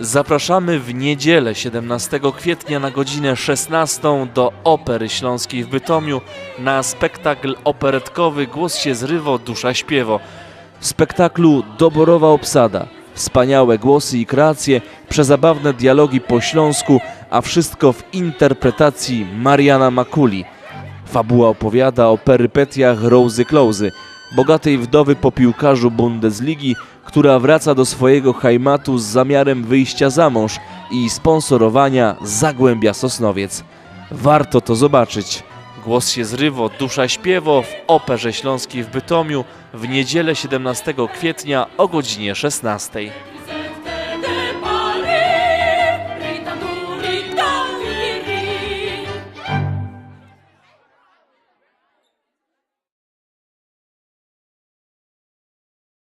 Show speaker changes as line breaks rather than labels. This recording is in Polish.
Zapraszamy w niedzielę 17 kwietnia na godzinę 16 do Opery Śląskiej w Bytomiu na spektakl operetkowy Głos się zrywo, dusza śpiewo. W spektaklu doborowa obsada, wspaniałe głosy i kreacje, przezabawne dialogi po śląsku, a wszystko w interpretacji Mariana Makuli. Fabuła opowiada o perypetiach Rosy Closy, bogatej wdowy po piłkarzu Bundesligi, która wraca do swojego hajmatu z zamiarem wyjścia za mąż i sponsorowania Zagłębia Sosnowiec. Warto to zobaczyć. Głos się zrywo, dusza śpiewo w Operze Śląskiej w Bytomiu w niedzielę 17 kwietnia o godzinie 16.